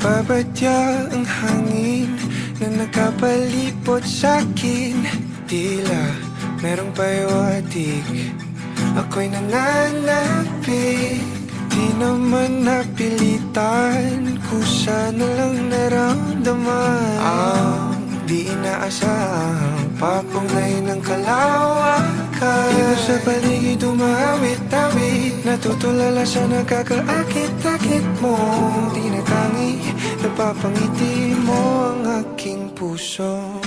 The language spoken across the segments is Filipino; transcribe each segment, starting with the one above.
Nagbabadya ang hangin Na nakapalipot sa'kin Tila merong payawatig Ako'y nananapig Di naman napilitan Kusa na lang naramdaman. Ang di inaasahang Papunay ng kalawakan. Iba sa paligid umawit-awit Natutulala sa nakakaakit-akit mo. Di na Napapangiti mo ang aking puso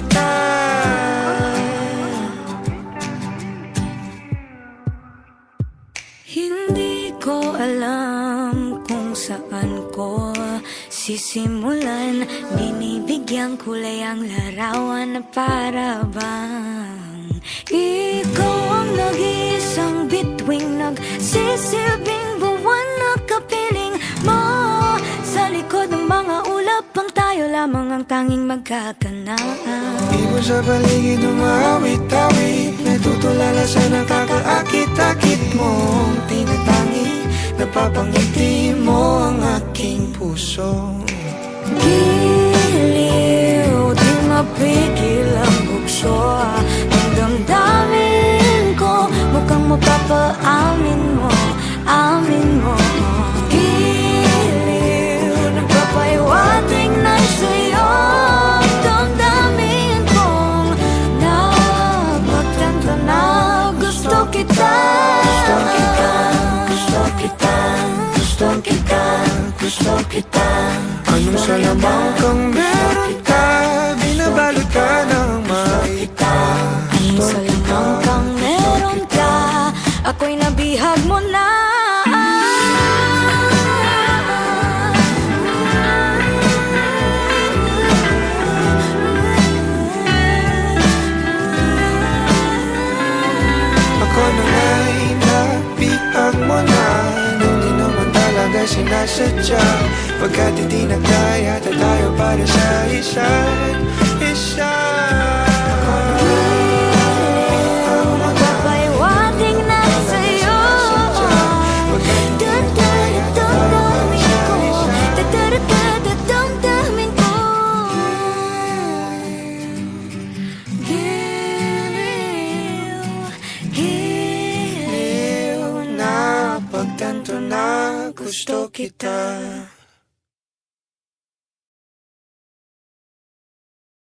kita. Hindi ko alam kung saan ko sisimulan. Binibigyan kulay ang larawan para bang Ikaw ang nag-iisang lamang ang tanging magkakanaan. Ibo sa paligid umawit-awit Natutulala sa nakakaakit-akit mo Tinatangi, napapangiti mo ang aking puso. Giliw, di mapigil kita Anong salamang kang sinasadya Pagkat hindi nagdaya at tayo para sa isa't gusto kita